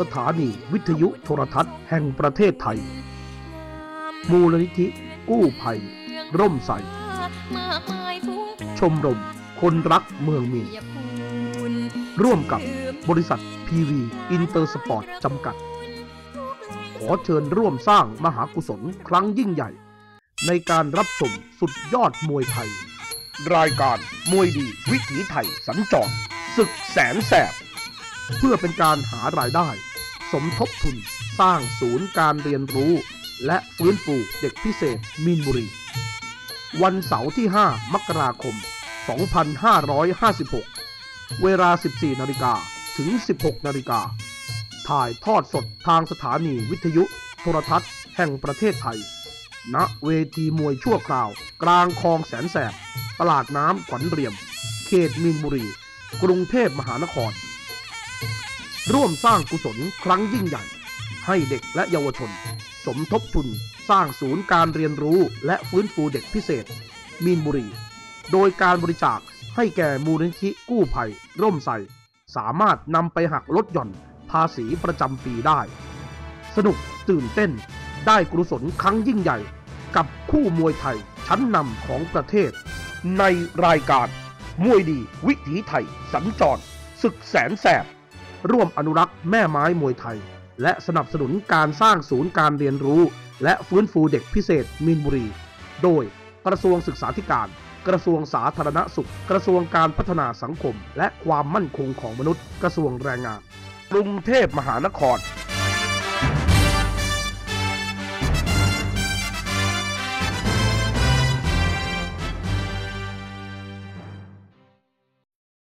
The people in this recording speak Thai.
สถานีวิทยุโทรทัศน์แห่งประเทศไทย มูลนิธิกู้ภัย ร่มใส ชมรมคนรักเมืองมีเปียกปูนร่วมกับบริษัทพีวีอินเตอร์สปอร์ตจำกัด ขอเชิญร่วมสร้างมหากุศลครั้งยิ่งใหญ่ ในการรับชมสุดยอดมวยไทย รายการมวยดีวิถีไทยสัญจรศึกแสนแสบเพื่อเป็นการหารายได้ สมทบทุน สร้างศูนย์การเรียนรู้ และฟื้นฟูเด็กพิเศษมีนบุรี วันเสาร์ที่ 5 มกราคม 2556 เวลา 14 นาฬิกาถึง 16 นาฬิกา ถ่ายทอดสดทางสถานีวิทยุโทรทัศน์แห่งประเทศไทย ณ เวทีมวยชั่วคราว กลางคลองแสนแสบ ตลาดน้ำขวัญเรียม เขตมีนบุรี กรุงเทพมหานคร ร่วมสร้างกุศลครั้งยิ่งใหญ่ ให้เด็กและเยาวชน สมทบทุนสร้างศูนย์การเรียนรู้และฟื้นฟูเด็กพิเศษ มีนบุรี โดยการบริจาคให้แก่มูลนิธิกู้ภัย ร่มใส่ สามารถนำไปหักลดหย่อนภาษีประจำปีได้ สนุกตื่นเต้น ได้กุศลครั้งยิ่งใหญ่ กับคู่มวยไทยชั้นนำของประเทศ ในรายการมวยดีวิถีไทยสัญจรศึกแสนแสบ ร่วมอนุรักษ์แม่ไม้มวยไทย และสนับสนุนการสร้างศูนย์การเรียนรู้ และฟื้นฟูเด็กพิเศษมีนบุรี โดยกระทรวงศึกษาธิการ กระทรวงสาธารณสุข กระทรวงการพัฒนาสังคม และความมั่นคงของมนุษย์ กระทรวงแรงงาน กรุงเทพมหานคร